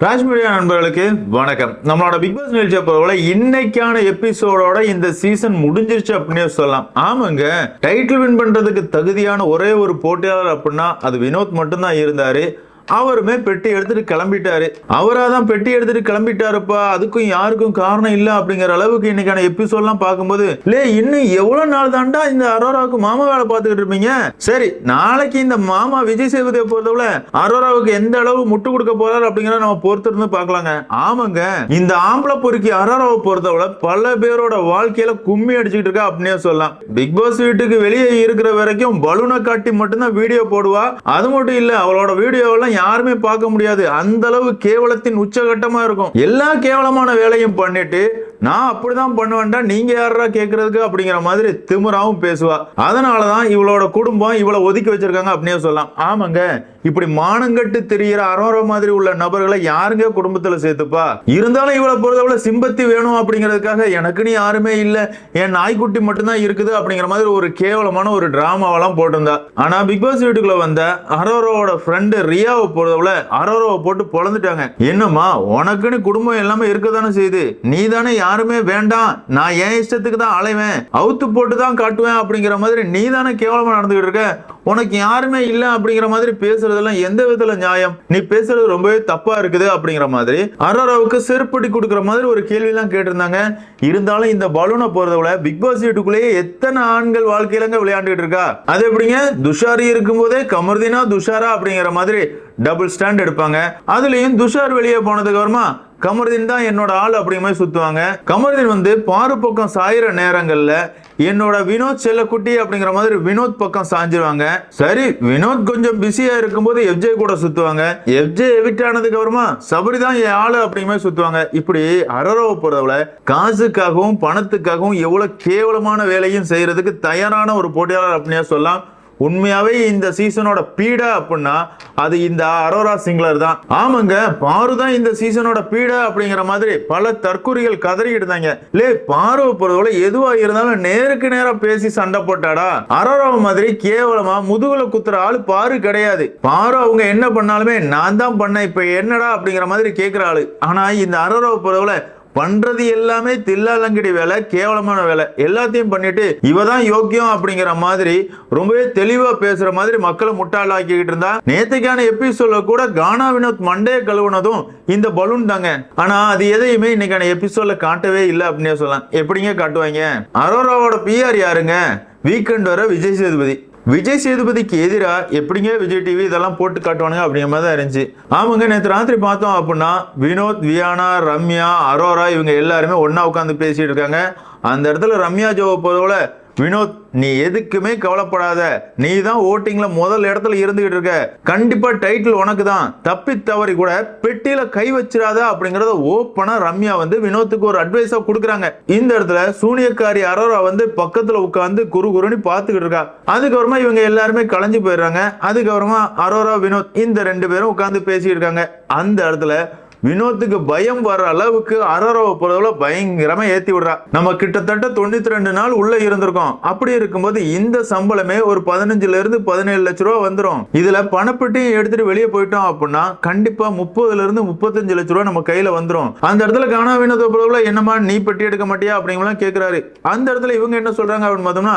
ராஜ்மீடியா நண்பர்களுக்கு வணக்கம். நம்மளோட பிக் பாஸ் நிகழ்ச்சியை போல இன்னைக்கான எபிசோடோட இந்த சீசன் முடிஞ்சிருச்சு அப்படின்னே சொல்லலாம். ஆமாங்க டைட்டில் வின் பண்றதுக்கு தகுதியான ஒரே ஒரு போட்டியாளர் அப்படின்னா அது வினோத் மட்டும்தான் இருந்தாரு. அவருமே பெட்டி எடுத்துட்டு கிளம்பிட்டாரு. அவரா தான் பெட்டி எடுத்துட்டு கிளம்பிட்டாருப்பா. அதுக்கும் யாருக்கும் காரணம் இல்ல அப்படிங்கிற அளவுக்கு இன்னைக்கான எபிசோட்லாம் பார்க்கும்போது லே இன்னும் எவ்வளவு நாள் தாண்டா இந்த அரோராவுக்கு மாமா வேலை பார்த்துக்கிட்டு இருப்பீங்க? சரி நாளைக்கு இந்த மாமா விஜய் சேதுபதியை பொறுத்தவரை அரோராவுக்கு எந்த அளவு முட்டு கொடுக்க போறாரு அப்படிங்கிறத நம்ம பொறுத்திருந்து பார்க்கலாங்க. ஆமாங்க இந்த ஆம்பளை பொறுக்கி அரோராவை பொறுத்தவரை பல பேரோட வாழ்க்கையில கும்மி அடிச்சுக்கிட்டு இருக்கா அப்படின்னே சொல்லலாம். பிக் பாஸ் வீட்டுக்கு வெளியே இருக்கிற வரைக்கும் பலூனை காட்டி மட்டும்தான் வீடியோ போடுவா. அது மட்டும் இல்ல அவளோட வீடியோவெல்லாம் யாருமே பார்க்க முடியாது. அந்த அளவு கேவலத்தின் உச்சகட்டமா இருக்கும். எல்லா கேவலமான வேலையும் பண்ணிட்டு நான் அப்படிதான் பண்ணுவேன்டா நீங்க யாரா கேட்கறதுக்கு அப்படிங்கிற மாதிரி திமுறாவும் பேசுவா. அதனாலதான் இவளோட குடும்பம் இவளை ஒதுக்கி வச்சிருக்காங்க அப்படின்னே சொல்லலாம். ஆமாங்க. இப்படி மானங்கட்டு தெரிகிற அரோர மாதிரி உள்ள நபர்களை யாருங்க குடும்பத்துல சேர்த்துப்பா? இருந்தாலும் இவ்வளவு பொறுத்தவரை சிம்பத்தி வேணும் அப்படிங்கிறதுக்காக எனக்குன்னு யாருமே இல்ல. என் நாய்க்குட்டி மட்டும்தான் இருக்குது அப்படிங்கிற மாதிரி ஒரு கேவலமான ஒரு டிராமாவெல்லாம் போட்டிருந்தா. ஆனா பிக் பாஸ் வீட்டுக்குள்ள வந்த அரோரோவோட ஃப்ரெண்டு ரியாவை பொறுத்தவரை அரோரோவை போட்டு பொழந்துட்டாங்க. என்னம்மா உனக்குன்னு குடும்பம் எல்லாமே இருக்கதானே செய்யுது. நீ தானே யாருமே வேண்டாம். நான் என் இஷ்டத்துக்கு தான் அலைவேன். அவுத்து போட்டு தான் காட்டுவேன் அப்படிங்கிற மாதிரி நீ தானே கேவலமா நடந்துகிட்டு இருக்க. உனக்கு யாருமே இல்லை அப்படிங்கிற மாதிரி பேசுறதெல்லாம் எந்த விதத்துல நியாயம்? நீ பேசுறது ரொம்பவே தப்பா இருக்குது அப்படிங்கிற மாதிரி. அரோராவுக்கு செருப்படி கொடுக்குற மாதிரி ஒரு கேள்வி எல்லாம் கேட்டிருந்தாங்க. இருந்தாலும் இந்த பலூனை போறதவிட பிக் பாஸ் வீட்டுக்குள்ளேயே எத்தனை ஆண்கள் வாழ்க்கையிலங்க விளையாண்டுட்டு இருக்கா? அது எப்படிங்க? துஷாரி இருக்கும்போதே கமர்தினா துஷாரா அப்படிங்கிற மாதிரி டபுள் ஸ்டாண்ட் எடுப்பாங்க. அதுலயும் துஷார் வெளியே போனதுக்கு அப்புறமா கமருதீன் தான் என்னோட ஆள் அப்படிங்கிற மாதிரி சுத்துவாங்க. கமருதீன் வந்து பாரு பக்கம் சாயிற நேரங்கள்ல என்னோட வினோத் செல்லக்குட்டி அப்படிங்கிற மாதிரி வினோத் பக்கம் சாஞ்சிருவாங்க. சரி வினோத் கொஞ்சம் பிஸியா இருக்கும்போது எஃப்ஜே கூட சுத்துவாங்க. எஃப்ஜே எவிட் ஆனதுக்கு அப்புறமா சபரி தான் என் ஆளு அப்படிங்கிற மாதிரி சுத்துவாங்க. இப்படி அரரோவை பொறுத்தவரை காசுக்காகவும் பணத்துக்காகவும் எவ்வளவு கேவலமான வேலையும் செய்யறதுக்கு தயாரான ஒரு போட்டியாளர் அப்படின்னே சொல்லலாம். உண்மையாவே இந்த சீசனோட பீடா அப்படின்னா அது இந்த அரோரா சிங்லர் தான். ஆமாங்க பாரு தான் இந்த சீசனோட பீடா அப்படிங்கிற மாதிரி பல தற்கொலைகள் கதறிக்கிட்டு இருந்தாங்க லே பாரு பொறுத்தவரை எதுவா இருந்தாலும் நேருக்கு நேரம் பேசி சண்டை போட்டாடா. அரோராவை மாதிரி கேவலமா முதுகுல குத்துற ஆளு பாரு கிடையாது. பாரு அவங்க என்ன பண்ணாலுமே நான் தான் பண்ணேன் இப்ப என்னடா அப்படிங்கிற மாதிரி கேக்குற ஆளு. ஆனா இந்த அரோராவை பொறுத்தவரை பண்றது எல்லாமே தில்லாலங்கடி வேலை கேவலமான வேலை. எல்லாத்தையும் பண்ணிட்டு இவ தான் யோக்கியம் அப்படிங்கிற மாதிரி ரொம்பவே தெளிவா பேசுற மாதிரி மக்களை முட்டாளாக்கிக்கிட்டு இருந்தா. நேத்துக்கான எபிசோட்ல கூட கானா வினோத் மண்டே கழுவுனதும் இந்த பலூன் தாங்க. ஆனா அது எதையுமே இன்னைக்கான எபிசோட்ல காட்டவே இல்லை அப்படின்னே சொல்லலாம். எப்படிங்க காட்டுவாங்க? அரோராவோட பிஆர் யாருங்க? வீக்கெண்ட் வர விஜய் சேதுபதி. விஜய் சேதுபதிக்கு எதிராக எப்படிங்க விஜய் டிவி இதெல்லாம் போட்டு காட்டுவானுங்க அப்படிங்கிற மாதிரி தான் இருந்துச்சு. ஆமாங்க நேற்று ராத்திரி பார்த்தோம் அப்படின்னா வினோத் வியானா ரம்யா அரோரா இவங்க எல்லாருமே ஒன்றா உட்காந்து பேசிட்டு இருக்காங்க. அந்த இடத்துல ரம்யா ஜோவை போல வினோத் நீ எதுக்குமே கவலைப்படாத. நீ தான் ஓட்டிங்ல முதல் இடத்துல இருந்துகிட்டு இருக்க. கண்டிப்பா டைட்டில் உனக்கு தான் தப்பி தவறி கூட பெட்டியில கை வச்சிடாத அப்படிங்கறத ஓப்பனா ரம்யா வந்து வினோத்துக்கு ஒரு அட்வைஸா கொடுக்குறாங்க. இந்த இடத்துல சூனியக்காரி அரோரா வந்து பக்கத்துல உட்காந்து குரு குருன்னு பாத்துக்கிட்டு இருக்கா. அதுக்கப்புறமா இவங்க எல்லாருமே கலைஞ்சு போயிடுறாங்க. அதுக்கப்புறமா அரோரா வினோத் இந்த ரெண்டு பேரும் உட்காந்து பேசிட்டு இருக்காங்க. அந்த இடத்துல வினோத்துக்கு பயம் வர அளவுக்கு அரரவை பொறுத்தவரை பயங்கரமா ஏத்தி விடுறா. நம்ம கிட்டத்தட்ட தொண்ணூத்தி ரெண்டு நாள் உள்ள இருந்திருக்கோம். அப்படி இருக்கும்போது இந்த சம்பளமே ஒரு பதினஞ்சுல இருந்து பதினேழு லட்ச ரூபா வந்துடும் இதுல பணப்பட்டியும் எடுத்துட்டு வெளியே போயிட்டோம் அப்படின்னா கண்டிப்பா முப்பதுல இருந்து முப்பத்தஞ்சு லட்ச ரூபா நம்ம கையில வந்துடும் அந்த இடத்துல காணா வினோத பொறுத்தவரை என்னமா நீ பெட்டி எடுக்க மாட்டியா அப்படிங்கலாம் கேக்குறாரு. அந்த இடத்துல இவங்க என்ன சொல்றாங்க அப்படின்னு பார்த்தோம்னா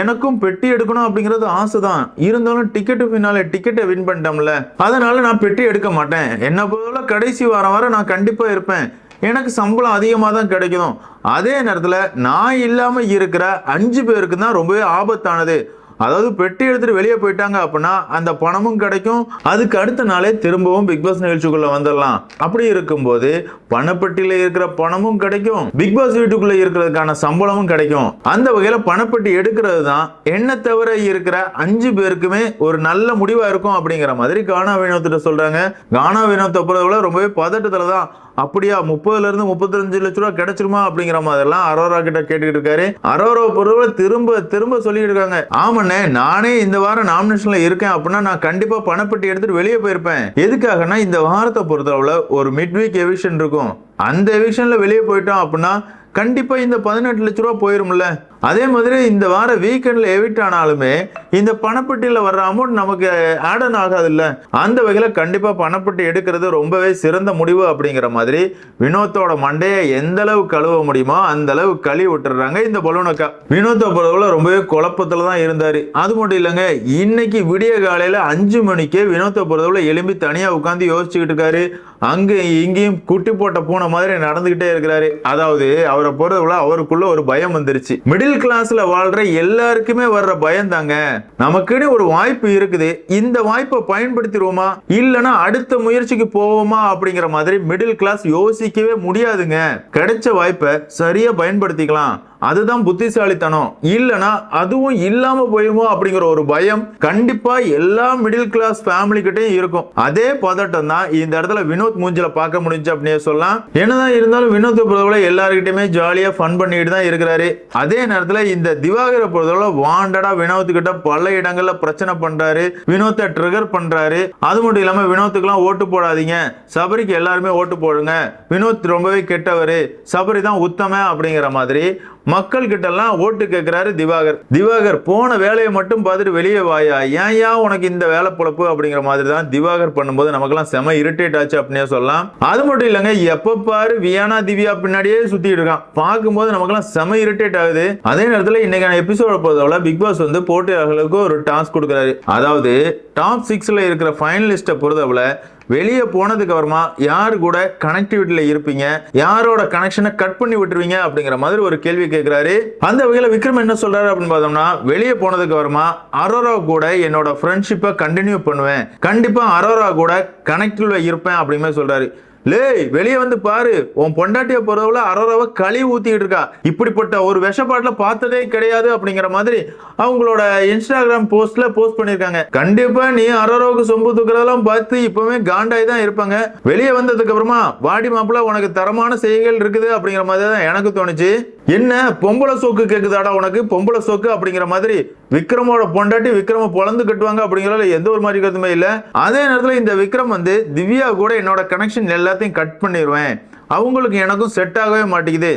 எனக்கும் பெட்டி எடுக்கணும் அப்படிங்கிறது ஆசை தான் இருந்தாலும் டிக்கெட்டு பின்னால டிக்கெட்டை வின் பண்ணிட்டோம்ல. அதனால நான் பெட்டி எடுக்க மாட்டேன். என்ன போல கடைசி வாரம் வர நான் கண்டிப்பா இருப்பேன். எனக்கு சம்பளம் அதிகமாக தான் கிடைக்கும் அதே நேரத்தில் நான் இல்லாமல் இருக்கிற அஞ்சு பேருக்கு தான் ரொம்பவே ஆபத்தானது. அதாவது பெட்டி எடுத்துட்டு வெளியே போயிட்டாங்க அப்படின்னா அந்த பணமும் கிடைக்கும். அதுக்கு அடுத்த நாளே திரும்பவும் பிக் பாஸ் நிகழ்ச்சிக்குள்ள வந்துடலாம். அப்படி இருக்கும்போது பணப்பெட்டியில இருக்கிற பணமும் கிடைக்கும். பிக் பாஸ் வீட்டுக்குள்ள இருக்கிறதுக்கான சம்பளமும் கிடைக்கும். அந்த வகையில பணப்பெட்டி எடுக்கிறது தான் என்ன தவிர இருக்கிற அஞ்சு பேருக்குமே ஒரு நல்ல முடிவா இருக்கும் அப்படிங்கிற மாதிரி கானா வினோத்திட்ட சொல்றாங்க. கானா வினோத்தை பொறுத்தவரை ரொம்பவே பதட்டத்துல தான் அப்படியா முப்பதுல இருந்து முப்பத்தஞ்சு லட்ச ரூபா கிடைச்சிருமா அப்படிங்கிற மாதிரிலாம் அரோரா கிட்ட கேட்டுக்கிட்டு இருக்காரு. அரோரா பொறுத்தவரை திரும்ப திரும்ப சொல்லிட்டு இருக்காங்க. ஆமாண்ணே நானே இந்த வாரம் நாமினேஷன்ல இருக்கேன் அப்படின்னா நான் கண்டிப்பா பணப்பட்டி எடுத்துட்டு வெளியே போயிருப்பேன். எதுக்காகனா இந்த வாரத்தை பொறுத்தளவுல ஒரு மிட் வீக் எவிஷன் இருக்கும். அந்த எவிஷன்ல வெளியே போயிட்டோம் அப்படின்னா கண்டிப்பா இந்த பதினெட்டு லட்ச ரூபா போயிரும்ல. அதே மாதிரி இந்த வார வீக்கெண்டில் எவிட் ஆனாலுமே இந்த பணப்பட்டியில் வர்ற அமௌண்ட் நமக்கு ஆட் ஆன் ஆகாதுல்ல. அந்த வகையில் கண்டிப்பாக பணப்பட்டி எடுக்கிறது ரொம்பவே சிறந்த முடிவு அப்படிங்கிற மாதிரி வினோத்தோட மண்டையை எந்த அளவு கழுவ முடியுமோ அந்த அளவு கழுவி விட்டுறாங்க இந்த பலூனக்கா வினோத்தை பொறுத்தவரை ரொம்பவே குழப்பத்தில் தான் இருந்தார். அது மட்டும் இல்லைங்க இன்னைக்கு விடிய காலையில் அஞ்சு மணிக்கே வினோத்தை பொறுத்தவரை எலும்பி தனியாக உட்காந்து யோசிச்சுக்கிட்டு இருக்காரு. அங்கே இங்கேயும் குட்டி போட்ட பூனை மாதிரி நடந்துக்கிட்டே இருக்கிறாரு. அதாவது அவரை பொறுத்தவரை அவருக்குள்ள ஒரு பயம் வந்துருச்சு. மிடில் மிடில் கிளாஸ்ல வாழ்ற எல்லாருக்குமே வர்ற பயம் தாங்க நமக்குன்னு ஒரு வாய்ப்பு இருக்குது. இந்த வாய்ப்பை பயன்படுத்திடுவோமா? இல்லனா அடுத்த முயற்சிக்கு போவோமா? அப்படிங்கிற மாதிரி மிடில் கிளாஸ் யோசிக்கவே முடியாதுங்க. கிடைச்ச வாய்ப்பை சரியா பயன்படுத்திக்கலாம். அதுதான் புத்திசாலித்தனம். இல்லைனா அதுவும் இல்லாம போயுமோ அப்படிங்கிற ஒரு பயம் கண்டிப்பா எல்லா மிடில் கிளாஸ் ஃபேமிலிக்கிட்டேயும் இருக்கும். அதே பதட்டம் தான் இந்த இடத்துல வினோத் மூஞ்சில பார்க்க முடிஞ்சு அப்படியே சொல்லலாம். என்னதான் இருந்தாலும் வினோத் பொறுத்தவரை எல்லாருக்கிட்டையுமே ஜாலியா ஃபன் பண்ணிட்டு தான் இருக்கிறாரு. அதே நேரத்துல இந்த திவாகர பொறுத்தவரை வாண்டடா வினோத் கிட்ட பல இடங்கள்ல பிரச்சனை பண்றாரு. வினோத்தை ட்ரிகர் பண்றாரு. அது மட்டும் இல்லாம வினோத்துக்குலாம் ஓட்டு போடாதீங்க. சபரிக்கு எல்லாருமே ஓட்டு போடுங்க. வினோத் ரொம்பவே கெட்டவர். சபரி தான் உத்தம அப்படிங்கிற மாதிரி மக்கள் கிட்டலாம் ஓட்டு கேட்குறாரு திவாகர். திவாகர் போன வேலையை மட்டும் பார்த்துட்டு வெளியே வாயா? ஏன் ஏன் உனக்கு இந்த வேலை பொழப்பு அப்படிங்கிற மாதிரி தான் திவாகர் பண்ணும்போது நமக்கெல்லாம் செம இரிட்டேட் ஆச்சு அப்படின்னே சொல்லலாம். அது மட்டும் இல்லைங்க எப்போ பாரு வியானா திவ்யா பின்னாடியே சுற்றிட்டு இருக்கான். பார்க்கும்போது நமக்கெல்லாம் செம இரிட்டேட் ஆகுது. அதே நேரத்தில் இன்னைக்கான எபிசோட பொறுத்தவரை பிக் பாஸ் வந்து போட்டியாளர்களுக்கு ஒரு டாஸ்க் கொடுக்குறாரு. அதாவது டாப் சிக்ஸில் இருக்கிற ஃபைனலிஸ்ட்டை பொறுத்தவரை வெளியே போனதுக்கு அப்புறமா யார் கூட கனெக்டிவிட்டியில் இருப்பீங்க? யாரோட கனெக்ஷனை கட் பண்ணி விட்டுருவீங்க? அப்படிங்கிற மாதிரி ஒரு கேள்வி கேட்கிறாரு. அந்த வகையில் விக்ரம் என்ன சொல்றாரு அப்படின்னு பார்த்தோம்னா வெளியே போனதுக்கு அப்புறமா அரோரா கூட என்னோட ஃப்ரெண்ட்ஷிப்பை கண்டினியூ பண்ணுவேன். கண்டிப்பாக அரோரா கூட கனெக்டிவ்ல இருப்பேன் அப்படிமே சொல்றாரு. லேய் வெளியே வந்து பாரு. உன் பொண்டாட்டிய போறதுல அரவ களி ஊத்திட்டு இருக்கா. இப்படிப்பட்ட ஒரு விஷப்பாட்டுல பார்த்ததே கிடையாது அப்படிங்கிற மாதிரி அவங்களோட இன்ஸ்டாகிராம் போஸ்ட்ல போஸ்ட் பண்ணிருக்காங்க. கண்டிப்பா நீ அரோராவுக்கு சொம்பு தூக்குறதெல்லாம் பார்த்து இப்பவுமே காண்டாய் தான் இருப்பாங்க. வெளியே வந்ததுக்கு அப்புறமா வாடி மாப்பிள்ள உனக்கு தரமான செய்திகள் இருக்குது அப்படிங்கிற மாதிரி தான் எனக்கு தோணுச்சு. என்ன பொம்பளை சோக்கு கேட்குதாடா உனக்கு? பொம்பளை சோக்கு அப்படிங்கிற மாதிரி விக்ரமோட பொண்டாட்டி விக்ரம பொழந்து கட்டுவாங்க அப்படிங்கிறதுல எந்த ஒரு மாதிரி கருத்துமே இல்லை. அதே நேரத்தில் இந்த விக்ரம் வந்து திவ்யா கூட என்னோட கனெக்ஷன் எல்லாத்தையும் கட் பண்ணிடுவேன் அவங்களுக்கு எனக்கும் செட் ஆகவே மாட்டேங்குது.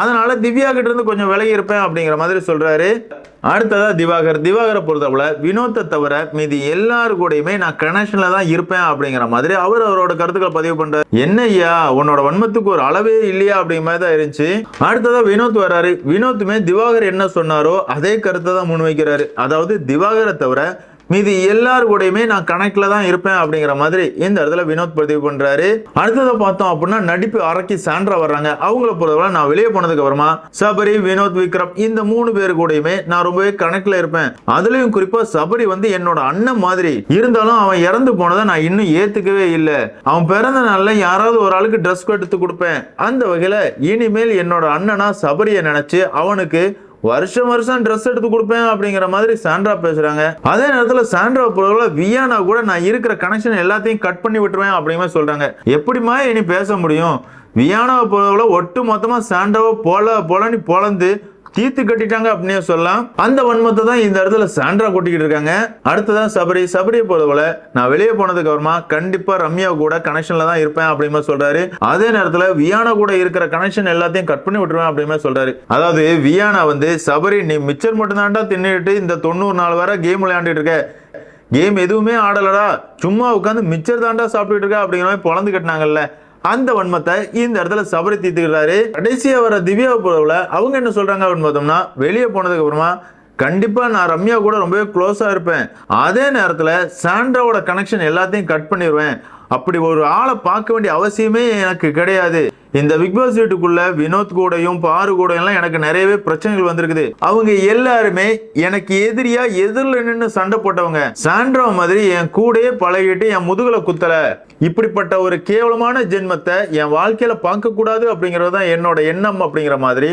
அதனால திவ்யா கிட்ட இருந்து கொஞ்சம் விலகி இருப்பேன் அப்படிங்கிற மாதிரி சொல்றாரு. அடுத்ததா திவாகர். திவாகரை பொறுத்தவரை வினோத்தை தவிர மீதி எல்லாரு கூடயுமே நான் கனெக்ஷன்ல தான் இருப்பேன் அப்படிங்கிற மாதிரி அவர் அவரோட கருத்துக்களை பதிவு பண்றாரு. என்ன ஐயா உன்னோட வன்மத்துக்கு ஒரு அளவே இல்லையா? அப்படிங்கிற மாதிரி தான் இருந்துச்சு. அடுத்ததா வினோத் வராரு. வினோத்துமே திவாகர் என்ன சொன்னாரோ அதே கருத்தை தான் முன்வைக்கிறாரு. அதாவது திவாகரை தவிர மீதி எல்லாரு கூடயுமே நான் கணக்கில் தான் இருப்பேன் அப்படிங்கிற மாதிரி இந்த இடத்துல வினோத் பதிவு பண்றாரு. அடுத்ததை பார்த்தோம் அப்படின்னா நடிப்பு அரக்கி சாண்ட்ரா வர்றாங்க. அவங்கள பொறுத்தவரை நான் வெளியே போனதுக்கு அப்புறமா சபரி வினோத் விக்ரம் இந்த மூணு பேர் கூடயுமே நான் ரொம்பவே கணக்கில் இருப்பேன். அதுலயும் குறிப்பா சபரி வந்து என்னோட அண்ணன் மாதிரி. இருந்தாலும் அவன் இறந்து போனதை நான் இன்னும் ஏத்துக்கவே இல்லை. அவன் பிறந்த நாள்ல யாராவது ஒரு ஆளுக்கு ட்ரெஸ் எடுத்து கொடுப்பேன். அந்த வகையில இனிமேல் என்னோட அண்ணனா சபரியை நினைச்சு அவனுக்கு வருஷம் வருஷம் ட்ரெஸ் எடுத்து கொடுப்பேன் அப்படிங்கிற மாதிரி சாண்ட்ரா பேசுறாங்க. அதே நேரத்தில் சாண்ட்ரா பொருள வியானா கூட நான் இருக்கிற கனெக்ஷன் எல்லாத்தையும் கட் பண்ணி விட்டுருவேன் அப்படிங்கிற மாதிரி சொல்றாங்க. எப்படிமா இனி பேச முடியும்? வியானாவை பொறுத்தவரை ஒட்டு மொத்தமாக சாண்ட்ராவை போல போலன்னு பொழந்து தீர்த்து கட்டிட்டாங்க அப்படின்னு சொல்லலாம். அந்த வன்மத்தை தான் இந்த இடத்துல சாண்ட்ரா கொட்டிக்கிட்டு இருக்காங்க. அடுத்ததான் சபரி சபரியை போல நான் வெளியே போனதுக்கு அப்புறமா கண்டிப்பா ரம்யா கூட கனெக்ஷன்ல தான் இருப்பேன் அப்படின்னு சொல்றாரு. அதே நேரத்துல வியானா கூட இருக்கிற கனெக்ஷன் எல்லாத்தையும் கட் பண்ணி விட்டுருவேன் அப்படின்னு சொல்றாரு. அதாவது வியானா வந்து சபரி நீ மிச்சர் மட்டும் தான்டா தின்னுட்டு இந்த தொண்ணூறு நாள் வரை கேம் விளையாண்டுட்டு இருக்க. கேம் எதுவுமே ஆடலடா. சும்மா உட்காந்து மிச்சர் தாண்டா சாப்பிட்டுட்டு இருக்கா அப்படிங்கிற மாதிரி பொழந்து கட்டினாங்கல்ல. அந்த வன்மத்தை இந்த இடத்துல சபரி தீர்த்துக்கிறாரு. கடைசியா வர திவ்யா போல அவங்க என்ன சொல்றாங்க அப்படின்னு பார்த்தோம்னா வெளியே போனதுக்கு அப்புறமா கண்டிப்பா நான் ரம்யா கூட ரொம்பவே க்ளோஸா இருப்பேன். அதே நேரத்துல சாண்ட்ராவோட கனெக்ஷன் எல்லாத்தையும் கட் பண்ணிடுவேன் அப்படி ஒரு ஆளை பார்க்க வேண்டிய அவசியமே எனக்கு கிடையாது. இந்த பிக் பாஸ் வீட்டுக்குள்ள வினோத் கூடையும் பாரு கூடையெல்லாம் எனக்கு நிறையவே பிரச்சனைகள் வந்திருக்குது. அவங்க எல்லாருமே எனக்கு எதிரியா எதிரில் நின்று சண்டை போட்டவங்க. சாண்ட்ரா மாதிரி என் கூடையே பழகிட்டு என் முதுகுல குத்தல. இப்படிப்பட்ட ஒரு கேவலமான ஜென்மத்தை என் வாழ்க்கையில பார்க்க கூடாது அப்படிங்கிறது தான் என்னோட எண்ணம் அப்படிங்கிற மாதிரி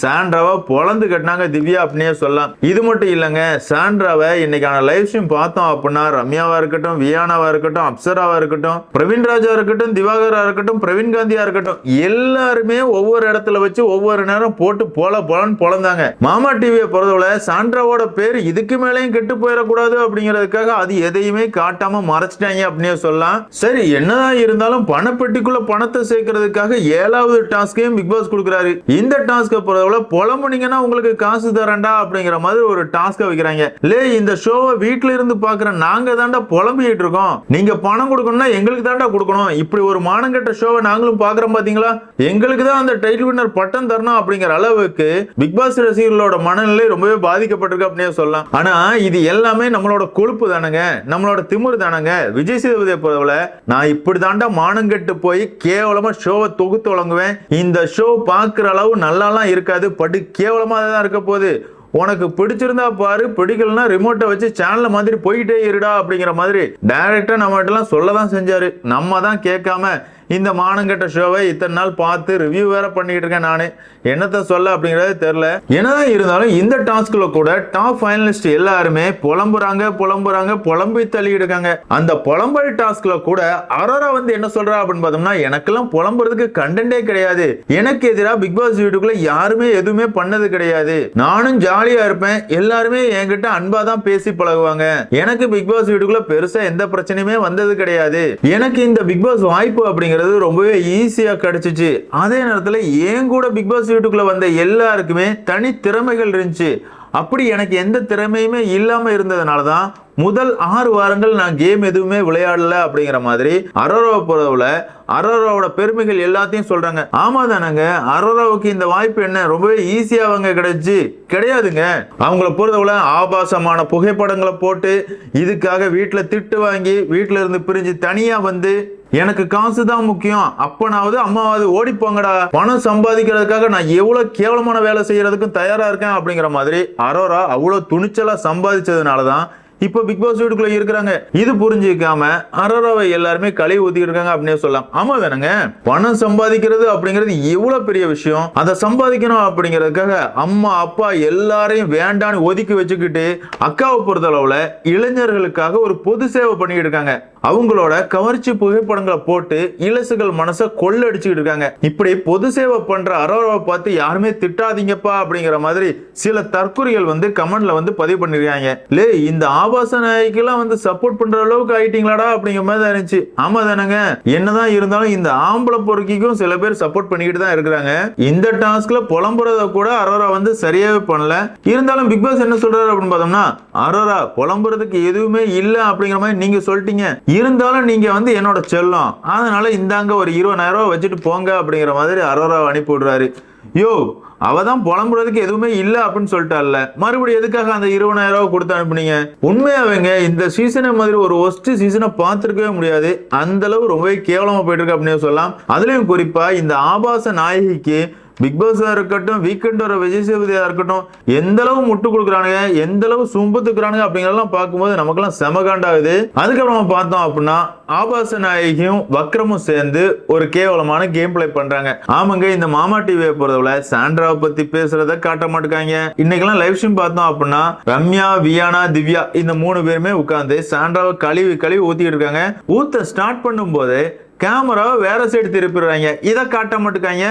சாண்ட்ராவை பொழந்து கட்டினாங்க திவ்யா அப்படின்னே சொல்லலாம். இது மட்டும் இல்லைங்க சாண்ட்ராவை இன்னைக்கான லைவ் ஸ்ட்ரீம் பார்த்தோம் அப்படின்னா ரம்யாவா இருக்கட்டும் வியானாவா இருக்கட்டும் அப்சராவா இருக்கட்டும் பிரவீன் ராஜா இருக்கட்டும் திவாகரா இருக்கட்டும் பிரவீன் காந்தியா இருக்கட்டும் எல்லாருமே ஒவ்வொரு இடத்துல வச்சு ஒவ்வொரு நேரம் போட்டு போல பொலன்னு பொழந்தாங்க. மாமா டிவியை பொறுத்தவரை சாண்ட்ராவோட பேர் இதுக்கு மேலேயும் கெட்டு போயிடக்கூடாது அப்படிங்கிறதுக்காக அது எதையுமே காட்டாம மறைச்சிட்டாங்க அப்படின்னே சொல்லலாம். சரி என்னதான் இருந்தாலும் பணப்பெட்டிக்குள்ள பணத்தை சேர்க்கறதுக்காக ஏழாவது டாஸ்கையும் பிக் பாஸ் கொடுக்குறாரு. இந்த டாஸ்க்கை பொறுத்தவரை பொறுத்தவரை புலம்புனீங்கன்னா உங்களுக்கு காசு தரேன்டா அப்படிங்கிற மாதிரி ஒரு டாஸ்க்கை வைக்கிறாங்க. லே இந்த ஷோவை வீட்டில் இருந்து பார்க்குற நாங்கள் தாண்டா புலம்பிக்கிட்டு இருக்கோம். நீங்க பணம் கொடுக்கணும்னா எங்களுக்கு தாண்டா கொடுக்கணும். இப்படி ஒரு மானங்கெட்ட ஷோவை நாங்களும் பாக்குறோம் பாத்தீங்களா? எங்களுக்கு தான் அந்த டைட்டில் வின்னர் பட்டம் தரணும் அப்படிங்கிற அளவுக்கு பிக் பாஸ் ரசிகர்களோட மனநிலை ரொம்பவே பாதிக்கப்பட்டிருக்கு அப்படின்னே சொல்லலாம். ஆனா இது எல்லாமே நம்மளோட கொழுப்பு தானங்க. நம்மளோட திமிரு தானங்க. விஜய் சேதுபதியை போல நான் இப்படி தாண்டா மானங்கெட்டு போய் கேவலமா ஷோவை தொகுத்து வழங்குவேன். இந்த ஷோ பார்க்குற அளவு நல்லாலாம் இருக்காது. படு கேவலமாக தான் இருக்க போகுது. உனக்கு பிடிச்சிருந்தா பாரு பிடிக்கலன்னா ரிமோட்டை வச்சு சேனல் மாதிரி போயிட்டே இருடா அப்படிங்கிற மாதிரி டைரக்டா நம்மகிட்ட எல்லாம் சொல்ல தான் செஞ்சாரு. நம்ம தான் கேட்காம இந்த மானங்கெட்ட ஷோவை இத்தனை நாள் பார்த்து ரிவ்யூ வேற பண்ணிட்டு இருக்கேன் நானு. என்னத்த சொல்ல அப்படிங்கறது தெரியல. என்னதான் இருந்தாலும் இந்த டாஸ்க்ல கூட டாப் ஃபைனலிஸ்ட் எல்லாருமே புலம்புறாங்க புலம்புறாங்க புலம்பி தள்ளி இருக்காங்க. அந்த புலம்பல் டாஸ்க்ல கூட அரோரா வந்து என்ன சொல்றா அப்படின்னு பார்த்தோம்னா எனக்கெல்லாம் புலம்புறதுக்கு கண்டென்ட்டே கிடையாது. எனக்கு எதிராக பிக் பாஸ் வீட்டுக்குள்ள யாருமே எதுவுமே பண்ணது கிடையாது. நானும் ஜாலியா இருப்பேன். எல்லாருமே என்கிட்ட அன்பா தான் பேசி பழகுவாங்க. எனக்கு பிக் பாஸ் வீட்டுக்குள்ள பெருசா எந்த பிரச்சனையுமே வந்தது கிடையாது. எனக்கு இந்த பிக் பாஸ் வாய்ப்பு அப்படிங்கிறது ரொம்பவே ஈஸியாக கிடச்சிச்சு. அதே நேரத்தில் ஏன் கூட பிக் பாஸ் வீட்டுக்குள்ளே வந்த எல்லாருக்குமே தனி திறமைகள் இருந்துச்சு. அப்படி எனக்கு எந்த திறமையுமே இல்லாமல் இருந்ததுனால தான் முதல் ஆறு வாரங்கள் நான் கேம் எதுவுமே விளையாடல அப்படிங்கிற மாதிரி அரோராவை பொறுத்தவரை அரோராவோட பெருமைகள் எல்லாத்தையும் சொல்றாங்க. ஆமா தானங்க அரோராவுக்கு இந்த வாய்ப்பு என்ன? ரொம்பவே ஈஸியா அவங்க கிடைச்சு. கிடையாதுங்க. அவங்கள பொறுத்தவரை ஆபாசமான புகைப்படங்களை போட்டு இதுக்காக வீட்டில் திட்டு வாங்கி வீட்டுல இருந்து பிரிஞ்சு தனியா வந்து எனக்கு காசு தான் முக்கியம். அப்பனாவது அம்மாவது ஓடி போங்கடா பணம் சம்பாதிக்கிறதுக்காக நான் எவ்வளவு கேவலமான வேலை செய்யறதுக்கும் தயாரா இருக்கேன் அப்படிங்கிற மாதிரி அரோரா அவ்வளவு துணிச்சலா சம்பாதிச்சதுனால தான் இப்போ பிக் பாஸ் வீட்டுக்குள்ள இருக்கிறாங்க. இது புரிஞ்சுக்காம அரோராவை எல்லாருமே களி ஊத்திட்டு இருக்காங்க அப்படின்னே சொல்லலாம். ஆமா தானங்க பணம் சம்பாதிக்கிறது அப்படிங்கிறது எவ்வளவு பெரிய விஷயம். அதை சம்பாதிக்கணும் அப்படிங்கிறதுக்காக அம்மா அப்பா எல்லாரையும் வேண்டான்னு ஒதுக்கி வச்சுக்கிட்டு அக்காவை பொறுத்தளவுல இளைஞர்களுக்காக ஒரு பொது சேவை பண்ணிட்டு இருக்காங்க. அவங்களோட கவர்ச்சி புகைப்படங்களை போட்டு இலசுகள் மனசை கொள்ளடிச்சுக்கிட்டு இருக்காங்க. இப்படி பொது சேவை பண்ற அரோராவை பார்த்து யாருமே திட்டாதீங்கப்பா அப்படிங்கிற மாதிரி சில தற்கொலைகள் வந்து கமெண்ட்ல வந்து பதிவு பண்ணிருக்காங்க. லே இந்த ஆபாச நாய்க்கெல்லாம் வந்து சப்போர்ட் பண்ற அளவுக்கு ஆயிட்டீங்களாடா? அப்படிங்கிற மாதிரி தான் இருந்துச்சு. ஆமா தானங்க. என்னதான் இருந்தாலும் இந்த ஆம்பளை பொறுக்கிக்கும் சில பேர் சப்போர்ட் பண்ணிக்கிட்டு தான் இருக்கிறாங்க. இந்த டாஸ்க்ல புலம்புறத கூட அரோரா வந்து சரியாவே பண்ணல. இருந்தாலும் பிக் பாஸ் என்ன சொல்றாரு அப்படின்னு பார்த்தோம்னா அரோரா புலம்புறதுக்கு எதுவுமே இல்ல அப்படிங்கிற மாதிரி நீங்க சொல்லிட்டீங்க. இருந்தாலும் நீங்கள் வந்து என்னோட செல்லம். அதனால இந்தாங்க ஒரு இருபதாயிரம் ரூபா வச்சுட்டு போங்க அப்படிங்கிற மாதிரி அரோரா அனுப்பி விடுறாரு. யோ அவ தான் புலம்புறதுக்கு எதுவுமே இல்ல அப்படின்னு சொல்லிட்டால மறுபடியும் எதுக்காக அந்த இருபதாயிரம் ரூபாய் கொடுத்து அனுப்புனீங்க? உண்மையாவேங்க இந்த சீசனை மாதிரி ஒரு ஒஸ்ட் சீசனை பார்த்துருக்கவே முடியாது. அந்த அளவு ரொம்பவே கேவலமா போயிட்டு இருக்கு அப்படின்னு சொல்லலாம். அதுலயும் குறிப்பா இந்த ஆபாச நாயகிக்கு பிக்பாஸா இருக்கட்டும் வீக்கெண்ட் வர விஜய் சேதுபதியா இருக்கட்டும் எந்த அளவு முட்டு கொடுக்குறானுங்க எந்த அளவு சும்பத்துக்குறானுங்க அப்படிங்கறதெல்லாம் பார்க்கும்போது நமக்கெல்லாம் செமகாண்டாகுது அதுக்கப்புறமா பார்த்தோம் அப்படின்னா ஆபாச நாயகியும் வக்ரமும் சேர்ந்து ஒரு கேவலமான கேம் பிளே பண்றாங்க. ஆமாங்க இந்த மாமா டிவியை பொறுத்தவரை ரம்யாவை பத்தி பேசுறத காட்ட மாட்டேங்காங்க இன்னைக்கெல்லாம் லைவ் ஸ்ட்ரீம் பார்த்தோம் அப்படின்னா ரம்யா வியானா திவ்யா இந்த மூணு பேருமே உட்கார்ந்து சாண்ட்ராவை கழுவி கழுவி ஊத்திட்டு இருக்காங்க. ஊத்த ஸ்டார்ட் பண்ணும் போது கேமராவை வேற சைடு திருப்பிடுறாங்க. இதை காட்ட மாட்டுக்காங்க.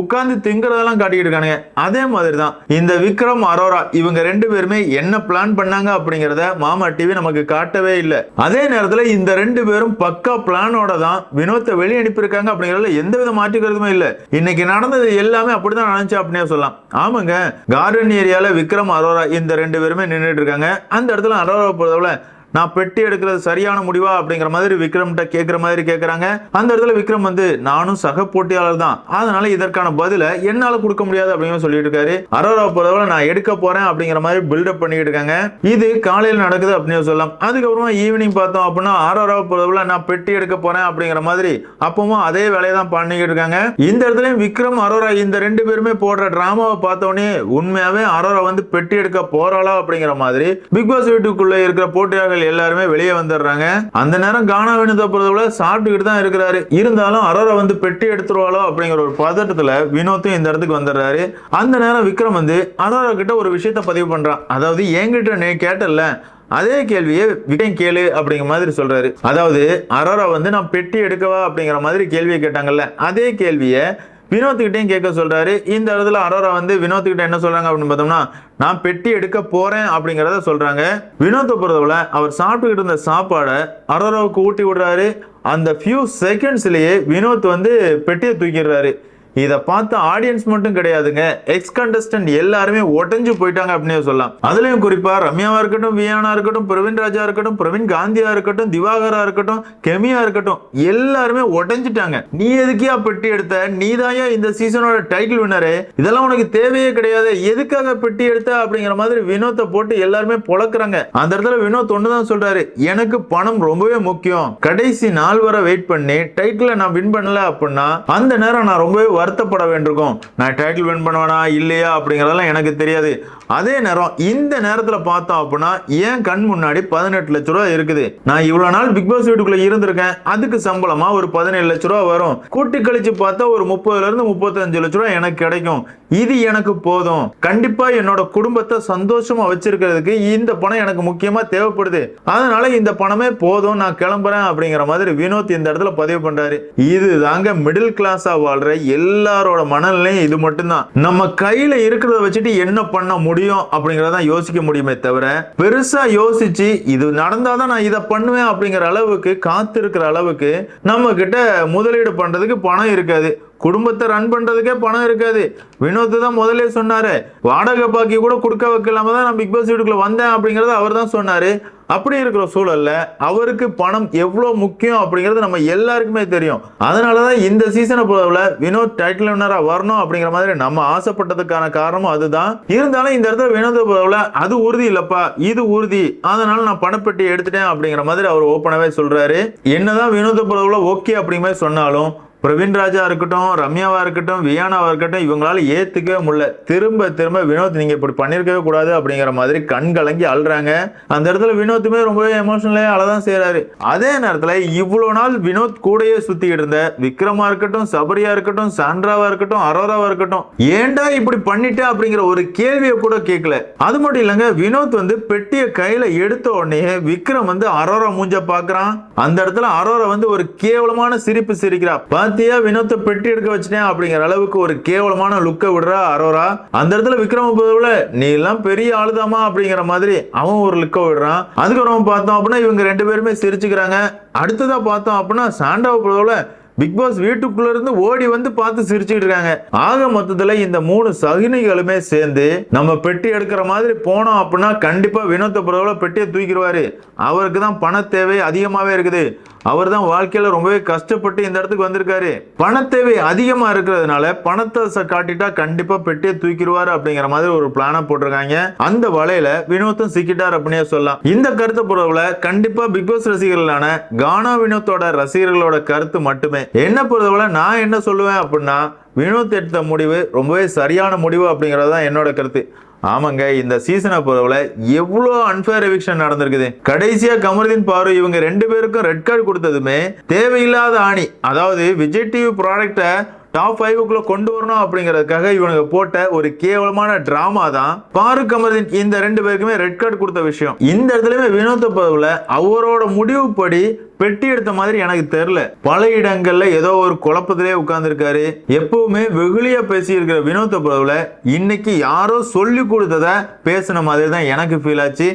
உட்கார்ந்து திங்கிறதெல்லாம் காட்டிக்கிட்டு இருக்கானுங்க. அதே மாதிரி தான் இந்த விக்ரம் அரோரா இவங்க ரெண்டு பேருமே என்ன பிளான் பண்ணாங்க அப்படிங்கிறத மாமா டிவி நமக்கு காட்டவே இல்லை. அதே நேரத்தில் இந்த ரெண்டு பேரும் பக்கா பிளானோட தான் வினோத்தை வெளியே அனுப்பியிருக்காங்க அப்படிங்கிறதுல எந்த வித மாற்றுக்கிறதுமே இல்லை. இன்னைக்கு நடந்தது எல்லாமே அப்படிதான் நடந்துச்சு அப்படின்னே சொல்லலாம். ஆமாங்க கார்டன் ஏரியாவில் விக்ரம் அரோரா இந்த ரெண்டு பேருமே நின்றுட்டு இருக்காங்க. அந்த இடத்துல அரோரா பொறுத்தவரை நான் பெட்டி எடுக்கிறது சரியான முடிவா அப்படிங்கிற மாதிரி விக்ரம்கிட்ட கேட்குற மாதிரி கேட்குறாங்க அந்த இடத்துல விக்ரம் வந்து நானும் சக போட்டியாளர் தான். அதனால இதற்கான பதில என்னால கொடுக்க முடியாது அப்படின்னு சொல்லிட்டு இருக்காரு. அரோரா பொறுத்தவரை நான் எடுக்க போறேன் அப்படிங்கிற மாதிரி பில்டப் பண்ணிட்டு இருக்காங்க. இது காலையில் நடக்குது அப்படின்னு சொல்லலாம். அதுக்கப்புறமா ஈவினிங் பார்த்தோம் அப்படின்னா அரோரா பொறுத்தவரை நான் பெட்டி எடுக்க போறேன் அப்படிங்கிற மாதிரி அப்பவும் அதே வேலையை தான் பண்ணிக்கிட்டு இருக்காங்க. இந்த இடத்துலயும் விக்ரம் அரோரா இந்த ரெண்டு பேருமே போடுற டிராமாவை பார்த்தோன்னே உண்மையாவே அரோரா வந்து பெட்டி எடுக்க போறாளா? அப்படிங்கிற மாதிரி பிக் பாஸ் வீட்டுக்குள்ள இருக்கிற போட்டியாளர்கள் எல்லாருமே வெளியே வந்துடுறாங்க. அந்த நேரம் கானா வினோத பொறுத்தவரை சாப்பிட்டுக்கிட்டு தான் இருக்கிறாரு. இருந்தாலும் அரோரா வந்து பெட்டி எடுத்துருவாளோ அப்படிங்கிற ஒரு பதட்டத்துல வினோத்தும் இந்த இடத்துக்கு வந்துடுறாரு. அந்த நேரம் விக்ரம் வந்து அரோரா கிட்ட ஒரு விஷயத்த பதிவு பண்றான். அதாவது என்கிட்ட நீ கேட்டல அதே கேள்வியை விடம் கேளு அப்படிங்கிற மாதிரி சொல்றாரு. அதாவது அரோரா வந்து நான் பெட்டி எடுக்கவா? அப்படிங்கிற மாதிரி கேள்வியை கேட்டாங்கல்ல. அதே கேள்வியை வினோத்துக்கிட்டையும் கேட்க சொல்றாரு. இந்த இடத்துல அரோரா வந்து வினோத்துக்கிட்ட என்ன சொல்றாங்க அப்படின்னு பார்த்தோம்னா நான் பெட்டி எடுக்க போறேன் அப்படிங்கிறத சொல்றாங்க. வினோத்தை பொறுத்தவரை அவர் சாப்பிட்டுக்கிட்டு இருந்த சாப்பாடை அரோராவுக்கு ஊட்டி விடுறாரு. அந்த ஃபியூ செகண்ட்ஸ்லயே வினோத் வந்து பெட்டியை தூக்கிடுறாரு. இதை பார்த்த ஆடியன்ஸ் மட்டும் கிடையாதுங்க. எக்ஸ் கண்டஸ்டன்ட் எல்லாருமே உடஞ்சு போயிட்டாங்க அப்படின்னு சொல்லலாம். அதுலயும் குறிப்பா ரம்யாவா இருக்கட்டும் வியானா இருக்கட்டும் பிரவீன் ராஜா இருக்கட்டும் பிரவீன் காந்தியா இருக்கட்டும் திவாகரா இருக்கட்டும் கெமியா இருக்கட்டும் எல்லாருமே உடஞ்சிட்டாங்க நீ எதுக்கியா பெட்டி எடுத்த? நீதாயா இந்த சீசனோட டைட்டில் வினரு இதெல்லாம் உனக்கு தேவையே கிடையாது. எதுக்காக பெட்டி எடுத்த? அப்படிங்கிற மாதிரி வினோத்தை போட்டு எல்லாருமே பொழக்குறாங்க. அந்த இடத்துல வினோத் ஒண்ணுதான் சொல்றாரு. எனக்கு பணம் ரொம்பவே முக்கியம். கடைசி நாள் வரை வெயிட் பண்ணி. டைட்டில் நான் வின் பண்ணல அப்படின்னா அந்த நேரம் நான் ரொம்பவே வருத்தப்பட வேண்டியிருக்கும். நான் டைட்டில் வின் பண்ணுவேனா இல்லையா அப்படிங்கிறதெல்லாம் எனக்கு தெரியாது. அதே நேரம் இந்த நேரத்தில் பார்த்தோம் அப்படின்னா ஏன் கண் முன்னாடி பதினெட்டு லட்ச ரூபா இருக்குது. நான் இவ்வளோ நாள் பிக் பாஸ் வீட்டுக்குள்ளே இருந்திருக்கேன். அதுக்கு சம்பளமாக ஒரு பதினேழு லட்ச ரூபா வரும். கூட்டி கழிச்சு பார்த்தா ஒரு முப்பதுலேருந்து முப்பத்தஞ்சு லட்ச ரூபா எனக்கு கிடைக்கும். இது எனக்கு போதும். கண்டிப்பாக என்னோட குடும்பத்தை சந்தோஷமாக வச்சிருக்கிறதுக்கு இந்த பணம் எனக்கு முக்கியமாக தேவைப்படுது. அதனால இந்த பணமே போதும் நான் கிளம்புறேன் அப்படிங்கிற மாதிரி வினோத் இந்த இடத்துல பதிவு பண்ணுறாரு இது தாங்க மிடில் கிளாஸாக வாழ்கிற எல்லா எல்லாரோட மனநிலையும் இது மட்டும்தான். நம்ம கையில இருக்கிறத வச்சுட்டு என்ன பண்ண முடியும் அப்படிங்கறத யோசிக்க முடியுமே தவிர பெருசா யோசிச்சு இது நடந்தாதான் நான் இதை பண்ணுவேன் அப்படிங்கிற அளவுக்கு காத்து இருக்கிற அளவுக்கு நம்ம கிட்ட முதலீடு பண்றதுக்கு பணம் இருக்காது. குடும்பத்தை ரன் பண்றதுக்கே பணம் இருக்காது. வினோத் தான் முதல்ல சொன்னாரு. வாடகை பாக்கி கூட கொடுக்க வைக்கலாம தான் நான் பிக் பாஸ் வீட்டுக்குள்ள வந்தேன் அப்படிங்கறத அவர் தான் சொன்னாரு. அப்படி இருக்கிற சூழல்ல அவருக்கு பணம் எவ்வளவு முக்கியம் அப்படிங்கிறது நம்ம எல்லாருக்குமே தெரியும். அதனாலதான் இந்த சீசனை பொறுத்தவரை வினோத் டைட்டில் வினரா வரணும் அப்படிங்கிற மாதிரி நம்ம ஆசைப்பட்டதுக்கான காரணமும் அதுதான். இருந்தாலும் இந்த இடத்துல வினோத பொறுத்தவரை அது உறுதி இல்லப்பா இது உறுதி. அதனால நான் பணப்பெட்டி எடுத்துட்டேன் அப்படிங்கிற மாதிரி அவர் ஓப்பனாவே சொல்றாரு. என்னதான் வினோத பொறுத்தவரை ஓகே அப்படிங்கிற மாதிரி சொன்னாலும் பிரவீன் ராஜா இருக்கட்டும் ரம்யாவா இருக்கட்டும் வியானாவா இருக்கட்டும் இவங்களால ஏத்துக்கவே முடியல. திரும்ப திரும்ப வினோத் நீங்க இப்படி பண்ணிருக்கவே கூடாது அப்படிங்கிற மாதிரி கண் கலங்கி அழுறாங்க. அந்த இடத்துல வினோத்துமே ரொம்பவே எமோஷனலே அழதான் செய்யறாரு அதே நேரத்துல இவ்வளவு நாள் வினோத் கூடயே சுத்திக்கிட்டு இருந்த விக்ரமா இருக்கட்டும் சபரியா இருக்கட்டும் சாண்ட்ராவா இருக்கட்டும் அரோராவா இருக்கட்டும் ஏன்டா இப்படி பண்ணிட்டு அப்படிங்கிற ஒரு கேள்வியை கூட கேட்கல அது மட்டும் இல்லைங்க வினோத் வந்து பெட்டியை கையில எடுத்த உடனே விக்ரம் வந்து அரோரா மூஞ்ச பாக்குறான். அந்த இடத்துல அரோரா வந்து ஒரு கேவலமான சிரிப்பு சிரிக்கிறா. பாத்தியா வினோத்தை பெட்டி எடுக்க வச்சிட்டேன் அப்படிங்கிற அளவுக்கு ஒரு கேவலமான லுக்கை விடுறா அரோரா. அந்த இடத்துல விக்ரம பொதுவுல நீ எல்லாம் பெரிய ஆளுதாமா அப்படிங்கிற மாதிரி அவன் ஒரு லுக்கை விடுறான். அதுக்கப்புறம் பார்த்தோம் அப்படின்னா இவங்க ரெண்டு பேருமே சிரிச்சுக்கிறாங்க. அடுத்ததா பார்த்தோம் அப்படின்னா சாண்டாவை பொதுவுல பிக் பாஸ் வீட்டுக்குள்ள இருந்து ஓடி வந்து பார்த்து சிரிச்சுக்கிட்டு இருக்காங்க. ஆக மொத்தத்துல இந்த மூணு சகினிகளுமே சேர்ந்து நம்ம பெட்டி எடுக்கிற மாதிரி போனோம் அப்படின்னா கண்டிப்பா வினோத்த பொறுத்தவரை பெட்டியை தூக்கிடுவாரு. அவருக்கு தான் பண தேவை அதிகமாவே இருக்குது. அவர் தான் வாழ்க்கையில ரொம்பவே கஷ்டப்பட்டு இந்த இடத்துக்கு வந்திருக்காரு. பண தேவை அதிகமா இருக்கிறதுனால பணத்தை ச- காட்டிட்டா கண்டிப்பா பெட்டியை தூக்கிடுவாரு அப்படிங்கிற மாதிரி ஒரு பிளான போட்டிருக்காங்க. அந்த வலையில வினோத்தும் சிக்கிட்டார் அப்படின்னே சொல்லலாம். இந்த கருத்தை பொறுத்தவரை கண்டிப்பா பிக் பாஸ் ரசிகர்களான கானா வினோத்தோட ரசிகர்களோட கருத்து மட்டுமே. என்ன பொறுத்தவரை நான் என்ன சொல்லுவேன் அப்படின்னா வினோத் எடுத்த முடிவு ரொம்பவே சரியான முடிவு அப்படிங்கிறது தான் என்னோட கருத்து. ஆமாங்க இந்த சீசனை பொறுத்தவரை எவ்வளோ அன்ஃபேர் எவிக்ஷன் நடந்திருக்குது. கடைசியா கமருதீன் பாரு இவங்க ரெண்டு பேருக்கும் ரெட் கார்டு கொடுத்ததுமே தேவையில்லாத ஆணி. அதாவது விஜய் டிவி ப்ராடக்டை டாப் ஃபைவுக்குள்ள கொண்டு வரணும் அப்படிங்கிறதுக்காக இவனுக்கு போட்ட ஒரு கேவலமான டிராமா தான் பாரு கமருதீன் இந்த ரெண்டு பேருக்குமே ரெட் கார்டு கொடுத்த விஷயம். இந்த இடத்துலயுமே வினோத பதவியில் அவரோட முடிவுப்படி பெட்டி எடுத்த மாதிரி எனக்கு தெரியல. பல இடங்கள்ல ஏதோ ஒரு குழப்பத்திலே உட்கார்ந்துருக்காரு. எப்பவுமே வெகுளியா பேசி இருக்கிற வினோத பதவியில் இன்னைக்கு யாரோ சொல்லி கொடுத்தத பேசின மாதிரி தான் எனக்கு ஃபீல் ஆச்சு.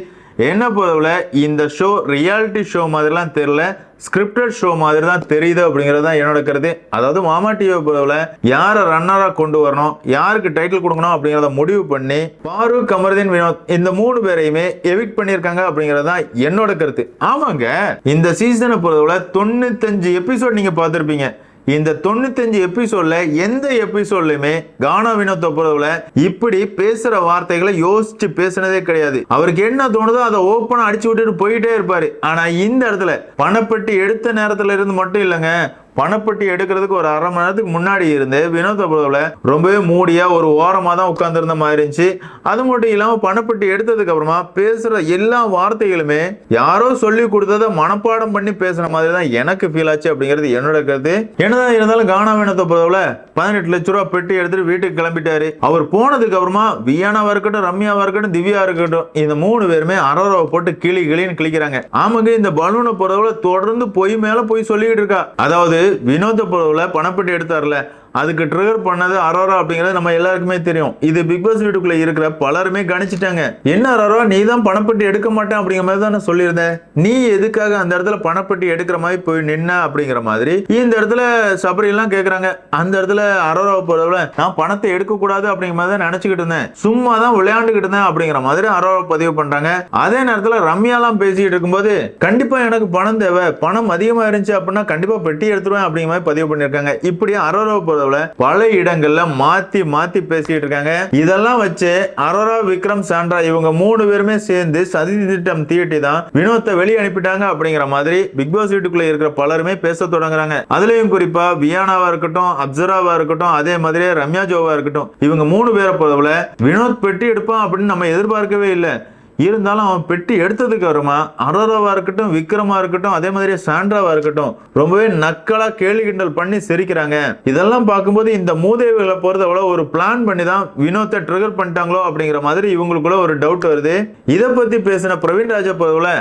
என்ன பொறுத்தவரை இந்த ஷோ ரியாலிட்டி ஷோ மாதிரிலாம் தெரியல ஸ்கிரிப்டட் ஷோ மாதிரி தான் தெரியுது அப்படிங்கிறது தான் என்னோட கருத்து. அதாவது மாமா டிவியை பொறுத்தவரை யாரை ரன்னராக கொண்டு வரணும் யாருக்கு டைட்டில் கொடுக்கணும் அப்படிங்கிறத முடிவு பண்ணி பாரு கமருதீன் வினோத் இந்த மூணு பேரையுமே எவிக்ட் பண்ணியிருக்காங்க அப்படிங்கிறது தான் என்னோட கருத்து. ஆமாங்க இந்த சீசனை பொறுத்தவரை தொண்ணூத்தஞ்சு எபிசோட் நீங்கள் பார்த்துருப்பீங்க. இந்த தொண்ணூத்தஞ்சு எபிசோட்ல எந்த எபிசோட்லயுமே கானா வினோத்தை பொறுத்தவரை இப்படி பேசுற வார்த்தைகளை யோசிச்சு பேசுனதே கிடையாது. அவருக்கு என்ன தோணுதோ அதை ஓப்பனா அடிச்சு விட்டுட்டு போயிட்டே இருப்பாரு. ஆனா இந்த இடத்துல பணப்பெட்டி எடுத்த நேரத்துல இருந்து மட்டும் இல்லைங்க. பணப்பெட்டி எடுக்கிறதுக்கு ஒரு அரை மணி நேரத்துக்கு முன்னாடி இருந்து வினோத பொருளை ரொம்பவே மூடியா ஒரு ஓரமாக தான் உட்காந்துருந்த மாதிரி இருந்துச்சு. அது மட்டும் இல்லாமல் பணப்பெட்டி எடுத்ததுக்கு அப்புறமா பேசுகிற எல்லா வார்த்தைகளுமே யாரோ சொல்லி கொடுத்ததை மனப்பாடம் பண்ணி பேசுற மாதிரி தான் எனக்கு ஃபீல் ஆச்சு அப்படிங்கிறது என்னோட கருத்து. என்னதான் இருந்தாலும் கானா வினோத பொருளை பதினெட்டு லட்ச ரூபா பெட்டி எடுத்துட்டு வீட்டுக்கு கிளம்பிட்டாரு. அவர் போனதுக்கு அப்புறமா வியானாவா இருக்கட்டும் ரம்யாவா இருக்கட்டும் திவ்யா இருக்கட்டும் இந்த மூணு பேருமே அரவரை போட்டு கிளி கிளின்னு கிளிக்கிறாங்க. ஆமாங்க இந்த பலூனை பொறுத்தவரை தொடர்ந்து பொய் மேல போய் சொல்லிக்கிட்டு இருக்கா. அதாவது வினோத பொருளை பணப்பட்டு எடுத்தார்ல? அதுக்கு ட்ரிகர் பண்ணது அரோரா அப்படிங்கிறது நம்ம எல்லாருக்குமே தெரியும். இது பிக் பாஸ் வீட்டுக்குள்ள இருக்கிற பலருமே கணிச்சிட்டாங்க. என்ன அரோரா நீ தான் பணப்பட்டி எடுக்க மாட்டேன் அப்படிங்கிற மாதிரி தான் நான் சொல்லியிருந்தேன் நீ எதுக்காக அந்த இடத்துல பணப்பட்டி எடுக்கிற மாதிரி போய் நின்ன அப்படிங்கிற மாதிரி இந்த இடத்துல சபரி எல்லாம் கேக்குறாங்க. அந்த இடத்துல அரோராவை போறதுல நான் பணத்தை எடுக்க கூடாது அப்படிங்கிற மாதிரி தான் நினைச்சுக்கிட்டு இருந்தேன். சும்மா தான் விளையாண்டுக்கிட்டு இருந்தேன் அப்படிங்கிற மாதிரி அரோரா பதிவு பண்றாங்க. அதே நேரத்துல ரம்யாலாம் பேசிட்டு இருக்கும்போது கண்டிப்பா எனக்கு பணம் தேவை. பணம் அதிகமா இருந்துச்சு அப்படின்னா கண்டிப்பா பெட்டி எடுத்துருவேன் அப்படிங்கிற மாதிரி பதிவு பண்ணிருக்காங்க இப்படி அரோரா பொறுத்தவரை பல இடங்கள்ல மாத்தி மாத்தி பேசிட்டு இருக்காங்க. இதெல்லாம் வச்சு அரோரா விக்ரம் சாண்ட்ரா இவங்க மூணு பேருமே சேர்ந்து சதி திட்டம் தீட்டி தான் வினோத்தை வெளியே அனுப்பிட்டாங்க அப்படிங்கிற மாதிரி பிக் பாஸ் வீட்டுக்குள்ள இருக்கிற பலருமே பேச தொடங்குறாங்க. அதுலயும் குறிப்பா வியானாவா இருக்கட்டும் அப்சராவா இருக்கட்டும் அதே மாதிரி ரம்யா ஜோவா இருக்கட்டும் இவங்க மூணு பேரை பொறுத்தவரை வினோத் பெட்டி எடுப்பான் அப்படின்னு நம்ம எதிர்பார்க்கவே இல்லை. இருந்தாலும் அவன் பெட்டி எடுத்ததுக்கு அப்புறமா அரோராவா இருக்கட்டும் விக்ரமா இருக்கட்டும் அதே மாதிரி சாண்ட்ராவா இருக்கட்டும் ரொம்பவே நக்கலா கேள்வி கிண்டல் பண்ணி சிரிக்கிறாங்க. இதெல்லாம் பார்க்கும்போது இந்த மூதேவிகளை பொறுத்தவரை ஒரு பிளான் பண்ணி தான் வினோத்தை ட்ரிகர் பண்ணிட்டாங்களோ அப்படிங்கிற மாதிரி இவங்களுக்குள்ள ஒரு டவுட் வருது. இதை பத்தி பேசின பிரவீன் ராஜா பொதுவில்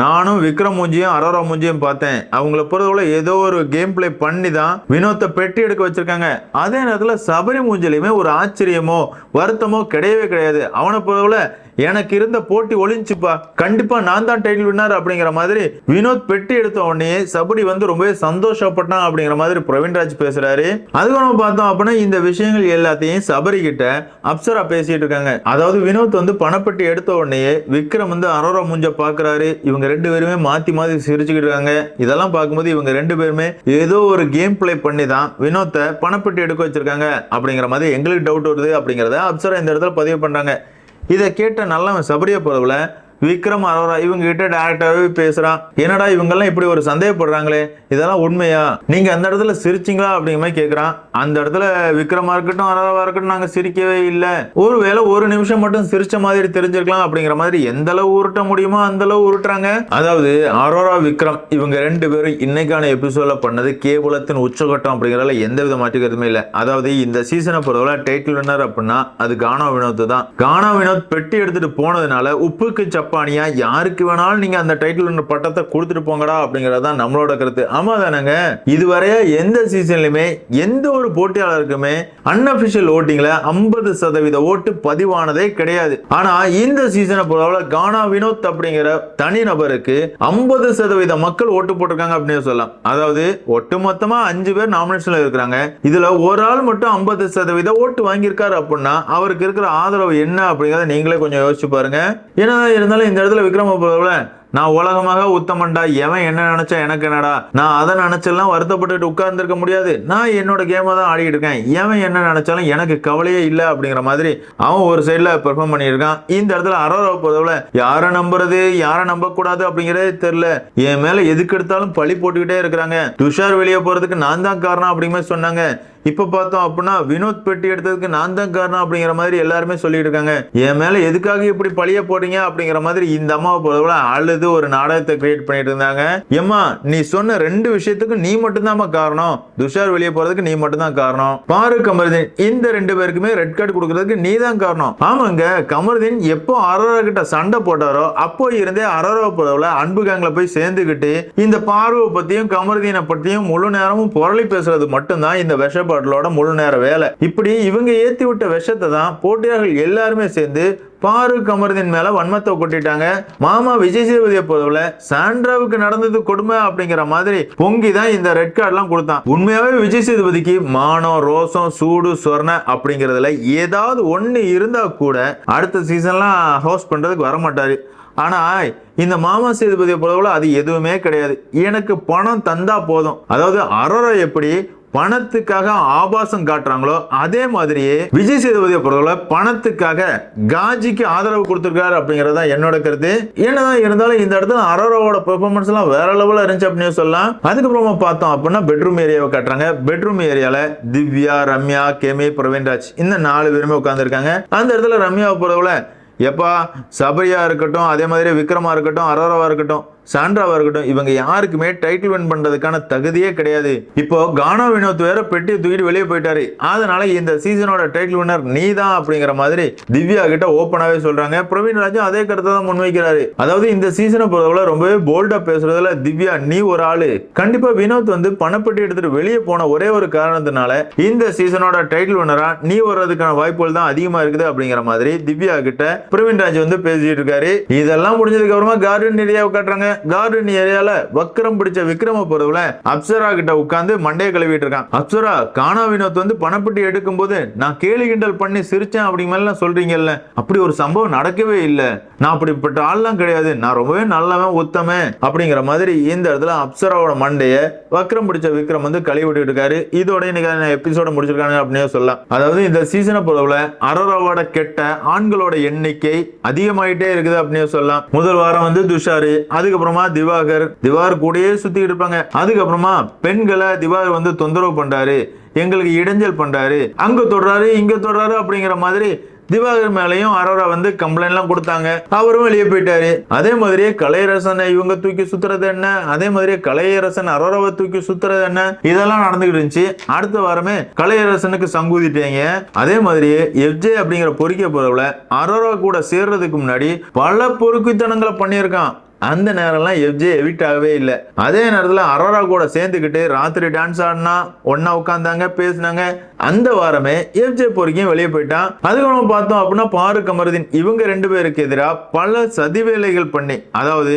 நானும் விக்ரம் மூஞ்சியும் அரோரா மூஞ்சியும் பார்த்தேன். அவங்கள பொறுத்தவரை ஏதோ ஒரு கேம் பிளே பண்ணி தான் வினோத்தை பெட்டி எடுக்க வச்சிருக்காங்க. அதே நேரத்தில் சபரி மூஞ்சிலையுமே ஒரு ஆச்சரியமோ வருத்தமோ கிடையவே கிடையாது. அவனை பொறுத்தவரை எனக்கு இருந்த போட்டி ஒளிஞ்சுப்பா. கண்டிப்பா நான் தான் டைட்டில் வின்னர் அப்படிங்கிற மாதிரி வினோத் பெட்டி எடுத்த உடனே சபடி வந்து ரொம்பவே சந்தோஷப்பட்டான் அப்படிங்கிற மாதிரி பிரவீன்ராஜ் பேசுறாரு. அதுக்கப்புறம் பார்த்தோம் அப்படின்னா இந்த விஷயங்கள் எல்லாத்தையும் சபரி கிட்ட அப்சரா பேசிட்டு இருக்காங்க. அதாவது வினோத் வந்து பணப்பெட்டி எடுத்த உடனே விக்ரம் வந்து அரோரா மூஞ்ச பாக்குறாரு. இவங்க ரெண்டு பேருமே மாத்தி மாத்தி சிரிச்சுக்கிட்டு இருக்காங்க. இதெல்லாம் பார்க்கும்போது இவங்க ரெண்டு பேருமே ஏதோ ஒரு கேம் பிளே பண்ணி தான் வினோத்தை பணப்பெட்டி எடுக்க வச்சிருக்காங்க அப்படிங்கிற மாதிரி எங்களுக்கு டவுட் வருது அப்படிங்கிறத அப்சரா இந்த இடத்துல பதிவு பண்றாங்க. இதை கேட்ட நல்லவன் சபரிய பொறுவில் விக்ரம் அரோரா இவங்க கிட்ட டேரக்டாவே பேசுறான். என்னடா இவங்கெல்லாம் இப்படி ஒரு சந்தேகப்படுறாங்களே? இதெல்லாம் உண்மையா? நீங்க அந்த இடத்துல சிரிச்சிங்களா அப்படிங்கிற மாதிரி கேட்குறான் அந்த இடத்துல விக்ரமா இருக்கட்டும் அரோராவா இருக்கட்டும் நாங்க சிரிக்கவே இல்லை. ஒருவேளை ஒரு நிமிஷம் மட்டும் சிரிச்ச மாதிரி தெரிஞ்சிருக்கலாம் அப்படிங்கிற மாதிரி எந்த அளவு உருட்ட முடியுமோ அந்த அளவு உருட்டுறாங்க. அதாவது அரோரா விக்ரம் இவங்க ரெண்டு பேரும் இன்னைக்கான எபிசோட பண்ணது கேவலத்தின் உச்சகட்டம் அப்படிங்கறதுல எந்த வித மாற்றுக்கிறதுமே இல்லை. அதாவது இந்த சீசனை பொறுத்தவரை டைட்டில் வின்னர் அப்படின்னா அது கானா வினோத் தான். கானா வினோத் பெட்டி எடுத்துட்டு போனதுனால உப்புக்கு சப்பானியா யாருக்கு வேணாலும் நீங்க அந்த டைட்டில் பட்டத்தை கொடுத்துட்டு போங்கடா அப்படிங்கறது தான் நம்மளோட கருத்து. ஆமா தானேங்க? இதுவரைய எந்த சீசன்லயுமே எந்த ஒரு போட்டியாளருக்குமே அன்அபிஷியல் ஓட்டிங்ல ஐம்பது சதவீத ஓட்டு பதிவானதே கிடையாது. ஆனா இந்த சீசனை பொறுத்தவரை கானா வினோத் அப்படிங்கிற தனிநபருக்கு ஐம்பது சதவீத மக்கள் ஓட்டு போட்டிருக்காங்க அப்படின்னு சொல்லலாம். அதாவது ஒட்டுமொத்தமா அஞ்சு பேர் நாமினேஷன்ல இருக்கிறாங்க. இதுல ஒரு ஆள் மட்டும் ஐம்பது சதவீத ஓட்டு வாங்கியிருக்காரு அப்படின்னா அவருக்கு இருக்கிற ஆதரவு என்ன அப்படிங்கறத நீங்களே கொஞ்சம் யோசிச்சு பாருங்க. ஏன்னா இருந்தாலும் இந்த இடத்துல விக்ரம பொறுத்தவரை நான் உலகமாக உத்தமன்டா எவன் என்ன நினைச்சா எனக்கு என்னடா? நான் அதை நினைச்செல்லாம் வருத்தப்பட்டுட்டு உட்கார்ந்துருக்க முடியாது. நான் என்னோட கேமை தான் ஆடிக்கிட்டு இருக்கேன். எவன் என்ன நினைச்சாலும் எனக்கு கவலையே இல்லை அப்படிங்கிற மாதிரி அவன் ஒரு சைடில் பெர்ஃபார்ம் பண்ணியிருக்கான். இந்த இடத்துல அரோரா பொதுவில் யாரை நம்புறது? யாரை நம்பக்கூடாது? அப்படிங்கிறதே தெரியல. என் மேல எதுக்கு எடுத்தாலும் பழி போட்டுக்கிட்டே இருக்கிறாங்க. துஷார் வெளியே போறதுக்கு நான் தான் காரணம் அப்படிங்கிற மாதிரி சொன்னாங்க. இப்போ பார்த்தோம் அப்படின்னா வினோத் பெட்டி எடுத்ததுக்கு நான் தான் காரணம் அப்படிங்கிற மாதிரி எல்லாருமே சொல்லிட்டு இருக்காங்க. என் மேலே எதுக்காக இப்படி பழிய போடுறீங்க அப்படிங்கிற மாதிரி இந்த அம்மாவை போல அழுது ஒரு நாடகத்தை கிரியேட் பண்ணிட்டு இருந்தாங்க. ஏம்மா நீ சொன்ன ரெண்டு விஷயத்துக்கு நீ மட்டும்தாம்மா காரணம். துஷார் வெளியே போறதுக்கு நீ மட்டும்தான் காரணம். பாரு கமருதீன் இந்த ரெண்டு பேருக்குமே ரெட் கார்டு கொடுக்கறதுக்கு நீ தான் காரணம். ஆமாங்க கமருதீன் எப்போ அரோரா கிட்ட சண்டை போட்டாரோ அப்போ இருந்தே அரோரா போல அன்பு கேங்ல போய் சேர்ந்துக்கிட்டு இந்த பார்வை பத்தியும் கமருதீனை பத்தியும் முழு நேரமும் புரளி பேசுறது மட்டும்தான் இந்த விஷப பாட்டிலோட முழு நேர வேலை. இப்படி இவங்க ஏத்தி விட்ட விஷத்தை தான் போட்டியாளர்கள் எல்லாருமே சேர்ந்து பாரு கமருதீன் மேல வன்மத்தை கொட்டிட்டாங்க. மாமா விஜய் சேதுபதியை போதவில சாண்ட்ராவுக்கு நடந்தது கொடுமை அப்படிங்கிற மாதிரி பொங்கி தான் இந்த ரெட் கார்டுலாம் கொடுத்தான். உண்மையாவே விஜய் சேதுபதிக்கு மானம் ரோசம் சூடு சொர்ண அப்படிங்கிறதுல ஏதாவது ஒன்று இருந்தா கூட அடுத்த சீசன்லாம் ஹோஸ்ட் பண்றதுக்கு வர மாட்டாரு ஆனா இந்த மாமா சேதுபதியை பொறுத்தவரை அது எதுவுமே கிடையாது. எனக்கு பணம் தந்தா போதும். அதாவது அரோரா எப்படி பணத்துக்காக ஆபாசம் காட்டுறாங்களோ அதே மாதிரியே விஜய் சேதுபதியை பொறுத்தவரை பணத்துக்காக காஜிக்கு ஆதரவு கொடுத்துருக்காரு அப்படிங்கிறது தான் என்னோட கருத்து. என்னதான் இருந்தாலும் இந்த இடத்துல அரோராவோட பெர்ஃபார்மன்ஸ் எல்லாம் வேற லெவலில் இருந்துச்சு அப்படின்னு சொல்லலாம். அதுக்கப்புறமா பார்த்தோம் அப்படின்னா பெட்ரூம் ஏரியாவை காட்டுறாங்க. பெட்ரூம் ஏரியால திவ்யா ரம்யா கெமி பிரவீன்ராஜ் இந்த நாலு பேருமே உட்காந்துருக்காங்க அந்த இடத்துல ரம்யாவை பொறுத்தவரை எப்பா சபரியா இருக்கட்டும் அதே மாதிரி விக்ரமா இருக்கட்டும் அரோராவா இருக்கட்டும் சாண்ட்ராவா இருக்கட்டும் இவங்க யாருக்குமே டைட்டில் வின் பண்றதுக்கான தகுதியே கிடையாது. இப்போ கானா வினோத் வேற பெட்டி தூக்கிட்டு வெளியே போயிட்டாரு. அதனால இந்த சீசனோட டைட்டில் வின்னர் நீ தான் அப்படிங்கிற மாதிரி திவ்யா கிட்ட ஓப்பனாவே சொல்றாங்க. பிரவீன் ராஜா அதே கருத்தை தான் முன்வைக்கிறாரு. அதாவது இந்த சீசனை பொறுத்தவரை ரொம்பவே போல்டா பேசுறதுல திவ்யா நீ ஒரு ஆளு. கண்டிப்பா வினோத் வந்து பணப்பெட்டி எடுத்துட்டு வெளியே போன ஒரே ஒரு காரணத்தினால இந்த சீசனோட டைட்டில் வின்னரா நீ வர்றதுக்கான வாய்ப்புகள் தான் அதிகமா இருக்குது அப்படிங்கிற மாதிரி திவ்யா கிட்ட பிரவீன் ராஜ் வந்து பேசிட்டு இருக்காரு. இதெல்லாம் முடிஞ்சதுக்கு அப்புறமா கார்டன் ஏரியாவை காட்டுறாங்க. கார்டன் ஏரியால வக்கரம் பிடிச்ச விக்ரம பொருள அப்சரா கிட்ட உட்கார்ந்து மண்டைய கழுவிட்டு இருக்கான். அப்சரா கானா வினோத் வந்து பணப்பட்டி எடுக்கும் போது நான் கேலி கிண்டல் பண்ணி சிரிச்சேன் அப்படி மாதிரிலாம் சொல்றீங்கல்ல. அப்படி ஒரு சம்பவம் நடக்கவே இல்லை. நான் அப்படிப்பட்ட ஆள்லாம் கிடையாது. நான் ரொம்பவே நல்லவன் உத்தமன் அப்படிங்கிற மாதிரி இந்த இடத்துல அப்சராவோட மண்டைய வக்ரம் பிடிச்ச விக்ரம் வந்து கழுவி விட்டுட்டு இருக்காரு. இதோட இன்னைக்கு எபிசோட முடிச்சிருக்காங்க அப்படின்னு சொல்லலாம். அதாவது இந்த சீசனை பொறுத்தவரை அரோராவோட கெட்ட ஆண்களோட எண்ணிக்கை அதிகமாயிட்டே இருக்குது அப்படின்னு சொல்லலாம். முதல் வாரம் வந்து துஷாரு அதுக்கு அதுக்கப்புறமா திவாகர் திவார் கூடயே சுத்திட்டு இருப்பாங்க. அதுக்கப்புறமா பெண்களை திவார் வந்து தொந்தரவு பண்றாரு. எங்களுக்கு இடைஞ்சல் பண்றாரு. அங்க தொடுறாரு இங்க தொடுறாரு அப்படிங்கிற மாதிரி திவாகர் மேலையும் அரோரா வந்து கம்ப்ளைண்ட்லாம் கொடுத்தாங்க. அவரும் வெளியே போயிட்டாரு. அதே மாதிரியே கலையரசனை இவங்க தூக்கி சுத்துறது என்ன? அதே மாதிரியே கலையரசன் அரோராவை தூக்கி சுத்துறது என்ன? இதெல்லாம் நடந்துகிட்டு இருந்துச்சு. அடுத்த வாரமே கலையரசனுக்கு சங்கூதிட்டீங்க அதே மாதிரியே எஃப்ஜே அப்படிங்கிற பொறிக்க போறவுல அரோரா கூட சேர்றதுக்கு முன்னாடி பல பொறுக்குத்தனங்களை பண்ணியிருக்கான். அந்த நேரம்லாம் எஃப்ஜே எவிட் ஆகவே இல்லை. அதே நேரத்தில் அரோரா கூட சேர்ந்துக்கிட்டு ராத்திரி டான்ஸ் ஆடினா ஒன்னா உட்காந்தாங்க பேசினாங்க. அந்த வாரமே எஃப்ஜே பொறுக்கியும் வெளியே போயிட்டான். அதுக்கப்புறம் பார்த்தோம் அப்படின்னா பாரு கமருதீன் இவங்க ரெண்டு பேருக்கு எதிராக பல சதிவேலைகள் பண்ணி அதாவது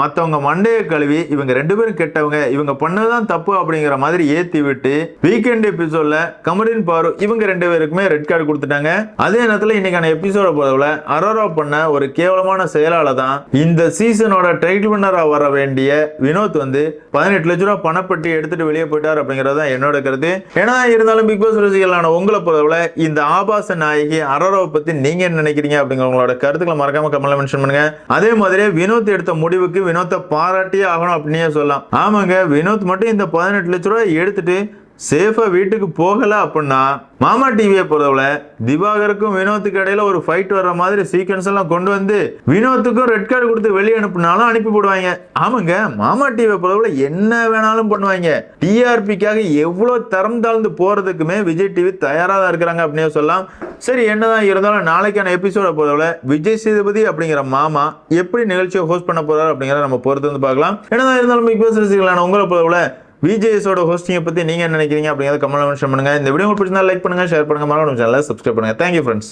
மற்றவங்க மண்டையை கழுவி இவங்க ரெண்டு பேரும் கெட்டவங்க இவங்க பண்ணதான் தப்பு அப்படிங்கிற மாதிரி ஏத்தி விட்டு வீக்கெண்ட் எபிசோட்ல கமரின் பாரு இவங்க ரெண்டு பேருக்குமே ரெட் கார்டு கொடுத்துட்டாங்க. அதே நேரத்தில் இன்னைக்கான எபிசோட போதவில் அரோரா பண்ண ஒரு கேவலமான செயலால தான் இந்த சீசனோட டைட்டில் வின்னரா வர வேண்டிய வினோத் வந்து பதினெட்டு லட்ச ரூபா பணப்பட்டி எடுத்துட்டு வெளியே போயிட்டார் அப்படிங்கிறது தான் என்னோட கருத்து. ஏன்னா இருந்தாலும் பிக் பாஸ் ரசிகர்களான உங்களை பொறுத்தவரை இந்த ஆபாச நாயகி அரோராவை பத்தி நீங்க என்ன நினைக்கிறீங்க அப்படிங்கிற உங்களோட கருத்துக்களை மறக்காம கமெண்ட்ல மென்ஷன் பண்ணுங்க. அதே மாதிரி வினோத் எடுத்த முடிவுக்கு வினோத்தை பாராட்டியே ஆகணும் அப்படின்னே சொல்லலாம். ஆமாங்க வினோத் மட்டும் இந்த பதினெட்டு லட்ச ரூபாய் எடுத்துட்டு சேஃபாக வீட்டுக்கு போகலை அப்படின்னா மாமா டிவியை பொறுத்தவரை திவாகருக்கும் வினோத்துக்கு இடையில ஒரு ஃபைட் வர்ற மாதிரி சீக்வன்ஸ் எல்லாம் கொண்டு வந்து வினோத்துக்கும் ரெட் கார்டு கொடுத்து வெளியே அனுப்புனாலும் அனுப்பி போடுவாங்க. ஆமாங்க மாமா டிவியை பொறுத்தவரை என்ன வேணாலும் பண்ணுவாங்க. டிஆர்பிக்காக எவ்வளோ தரம் தாழ்ந்து போகிறதுக்குமே விஜய் டிவி தயாராக தான் இருக்கிறாங்க அப்படின்னு சொல்லலாம். சரி என்னதான் இருந்தாலும் நாளைக்கான எபிசோட பொறுத்தவரை விஜய் சேதுபதி அப்படிங்கிற மாமா எப்படி நிகழ்ச்சியை ஹோஸ்ட் பண்ண போறாரு அப்படிங்கிறத நம்ம பொறுத்து வந்து பார்க்கலாம். என்னதான் இருந்தாலும் பிக் பாஸ் ரசிகர்களான உங்களை பொறுத்தவரை விஜேஎஸோட ஹோஸ்டிங்கை பற்றி நீங்கள் என்ன நினைக்கிறீங்க அப்படிங்கிறத கமெண்ட் மென்ஷன் பண்ணுங்க. இந்த வீடியோ உங்களுக்கு பிடிச்சிருந்தா லைக் பண்ணுங்க ஷேர் பண்ணுங்கள் மறக்காம சேனலை சப்ஸ்கிரைப் பண்ணுங்க. Thank you friends